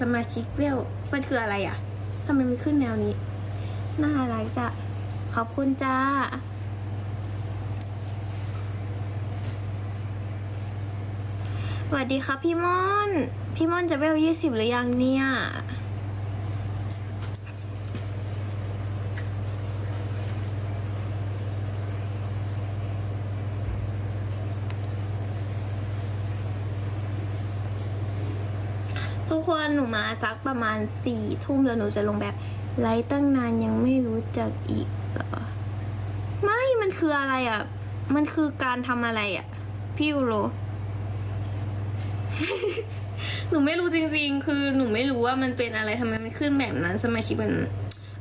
สมาชิกเวลมันคืออะไรอะทำไมมันขึ้นแนวนี้ น่ารักจ้ะ ขอบคุณจ้า สวัสดีครับพี่ม่อน พี่ม่อนจะเวลยี่สิบหรือยังเนี่ย ทุกคนหนูมาสักประมาณสี่ทุ่มแล้วหนูจะลงแบบไลฟ์ตั้งนานยังไม่รู้จักอีกเหรอ ไม่มันคืออะไรอะ มันคือการทำอะไรอะ พี่ยูโร หนูไม่รู้จริงๆ คือหนูไม่รู้ว่ามันเป็นอะไรทำไมมันขึ้นแบบนั้นสมาชิกมัน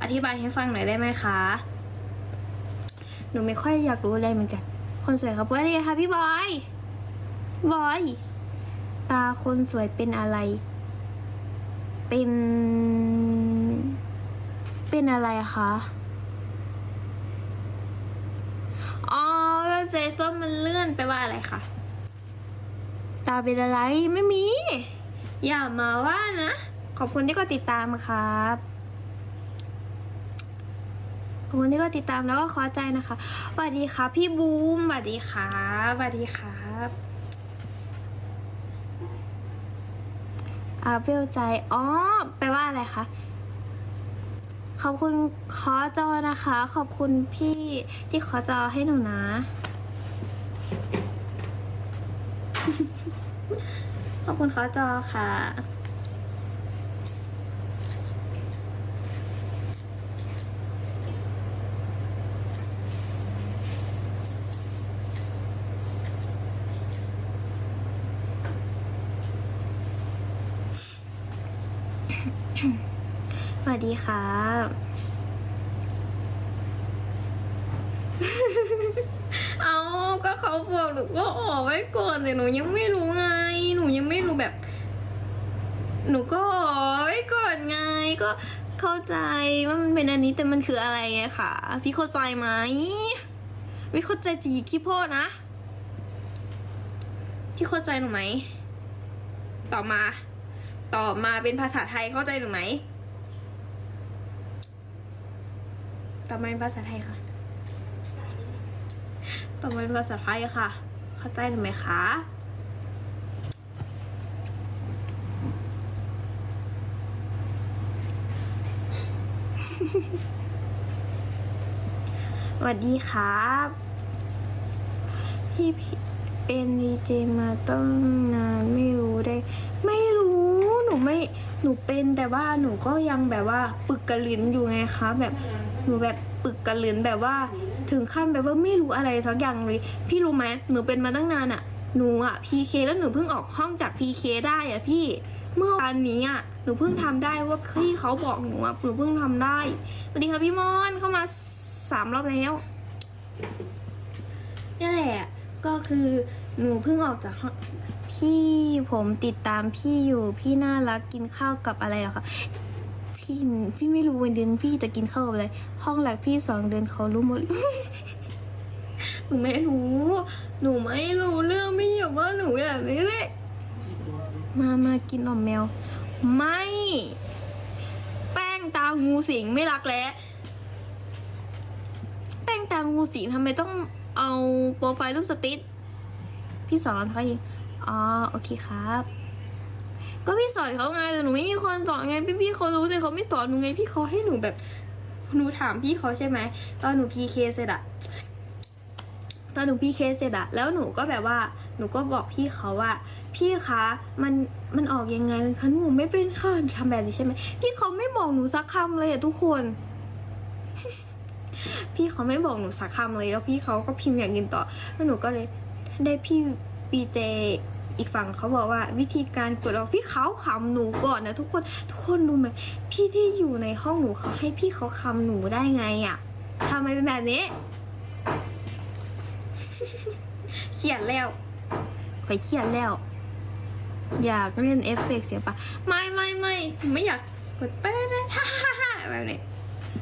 อธิบายให้ฟังหน่อยได้ไหมคะ หนูไม่ค่อยอยากรู้อะไรเหมือนกัน คนสวยครับว่าไงคะพี่บอย บอย ตาคนสวยเป็นอะไร เป็น เป็นอะไรคะอ๋อเซส้มมันเลื่อนไปว่าอะไรคะตาเป็นอะไรไม่มี อย่ามาว่านะ ขอบคุณที่ก็ติดตามครับขอบคุณที่ก็ติดตามแล้วก็ขอใจนะคะสวัสดีครับพี่บูมสวัสดีครับสวัสดีครับ อาเบลใจ อ๋อ แปลว่าอะไรคะ ขอบคุณขอจอนะคะ ขอบคุณพี่ที่ขอจอให้หนูนะ ขอบคุณขอจอค่ะ สวัสดีครับเอาก็เขาบอกหนูก็ออกไว้ก่อนแต่หนูยังไม่รู้ไง หนูยังไม่รู้แบบ หนูก็ออกไว้ก่อนไง ก็เข้าใจว่ามันเป็นอันนี้แต่มันคืออะไรไงค่ะ พี่เข้าใจไหมไม่เข้าใจจีขี้โพดนะ พี่เข้าใจหนูไหม ต่อมา ต่อมาเป็นภาษาไทยเข้าใจหนูไหมต่อมาเป็นภาษาไทยค่ะต่อมาเป็นภาษาไทยค่ะ เข้าใจหรือไหมคะสวัสดีครับ พี่พี่เป็นดีเจมาตั้งนานไม่รู้ได้ไม่รู้หนู ไม่หนูเป็นแต่ว่าหนูก็ยังแบบว่าปึกกระลิ้นอยู่ไงคะ แบบหนูแบบปึกกระลิ้นแบบว่าถึงขั้นแบบว่าไม่รู้อะไรสักอย่างเลย พี่รู้ไหมหนูเป็นมาตั้งนานอะ่ะหนูอะพีเคแล้วหนูเพิ่งออกห้องจากพีเคได้อะ่ะพี่เมื่อวานนี้อะ่ะหนูเพิ่งทำได้ว่าพี่เขาบอกหนูอะหนูเพิ่งทำได้สวัสดีค่ะพี่มอนเข้ามาสามรอบแล้วนี่แหละ ก็คือหนูเพิ่งออกจาก พี่ผมติดตามพี่อยู่พี่น่ารักกินข้าวกับอะไรเหรอคะพี่พี่ไม่รู้วันเดือนพี่จะกินข้าวกับอะไรห้องหลักพี่สองเดือนเขารู้หมดหนูไม่รู้ หนูไม่รู้เรื่องไม่อย่าว่าหนูแบบนี้เลยมามากินนมแมว ไม่ แป้งตางูสิงไม่รักแล้วแป้งตางูสิงทำไมต้องเอาโปรไฟล์รูปสติ๊ดพี่สอนเขาอีก อ๋อ โอเคครับ ก็พี่สอนเขาไงแต่หนูไม่มีคนสอนไง พี่พี่ๆเขารู้แต่เขาไม่สอนหนูไงพี่เขาให้หนูแบบ หนูถามพี่เขาใช่ไหมตอนหนูพีเคเสร็จอะตอนหนูพีเคเสร็จอะแล้วหนูก็แบบว่า หนูก็บอกพี่เขาว่า พี่คะ มัน มันออกยังไงคะหนูไม่เป็นค่ะทำแบบนี้ใช่ไหม พี่เขาไม่บอกหนูสักคำเลยอะทุกคน พี่เขาไม่บอกหนูสักคำเลย แล้วพี่เขาก็พิมพ์อย่างอื่นต่อ แล้วหนูก็เลยได้พี่ ปีเจอีกฝั่งเขาบอกว่าวิธีการกดออกพี่เขาคำหนูก่อนนะทุกคนทุกคนรู้ไหมพี่ที่อยู่ในห้องหนูเขาให้พี่เขาคำหนูได้ไงอะ่ะทำไมเป็นแบบนี้ เขียนแล้วคอยเขียนแล้ว อยากเล่นเอฟเฟกเสียงปะไม่ไม่ไม่ไม่อยากกดไปได้ได้ฮ่าฮ่าฮ่าแบบนี้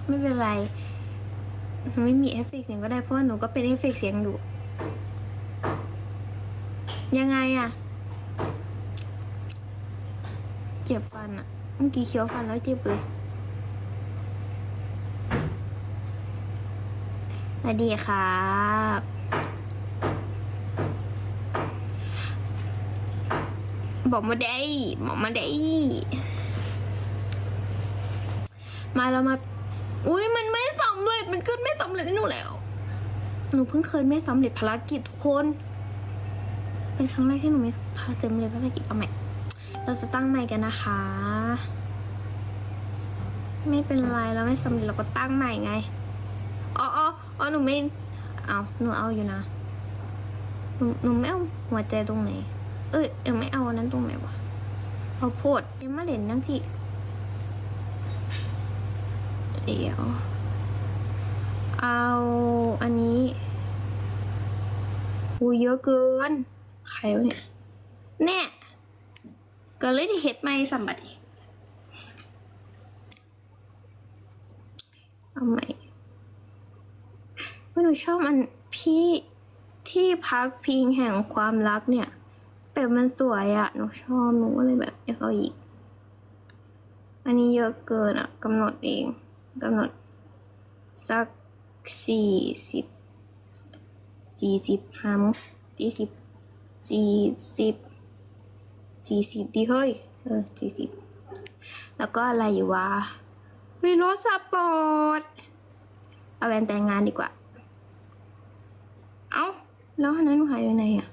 ไม่เป็นไรไม่มีเอฟเฟกเสียงก็ได้เพราะว่าหนูก็เป็นเอฟเฟกเสียงอยู่ ยังไงอะเจ็บฟันอะเมื่อกี้เคี้ยวฟันแล้วเจ็บเลยสวัสดีครับบอกมาได้บอกมาได้มาแล้วมา อุ้ยมันไม่สำเร็จ มันขึ้นไม่สำเร็จให้หนูแล้ว หนูเพิ่งเคยไม่สำเร็จภารกิจทุกคน เป็นครั้งแรกที่หนูไม่พาเจอเลยภารกิจเอาใหม่ เราจะตั้งใหม่กันนะคะ ไม่เป็นไรเราไม่สำเร็จเราก็ตั้งใหม่ไง อ๋ออ๋ออ๋อหนูไม่ เอาหนูเอาอยู่นะ หนูหนูไม่เอาหัวใจตรงไหน เอ้ยยังไม่เอาอันนั้นตรงไหนวะเอาโพดยังไม่เล่นยังที่เดี๋ยว เอาอันนี้อูเยอะเกิน รวะเนี่ยแน่ก็เลยได้เฮ็ดไม่สัมบัติเอาใหม่เมื่อหนูชอบมันพี่ที่พักพิงแห่งความรักเนี่ยแบบมันสวยอะหนูชอบหนูก็เลยแบบอยากเอาอีก อันนี้เยอะเกินอะกำหนดเองกำหนด สักสี่สิบสี่สิบห้ามั้งสี่สิบ สี่สิบสี่สิบดีเฮ้ย เออสี่สิบแล้วก็อะไรอยู่วะวีโรสปอร์ตเอาแวนแต่งงานดีกว่า เอ้า แล้วอันนั้นหนูหายไปไหนอะ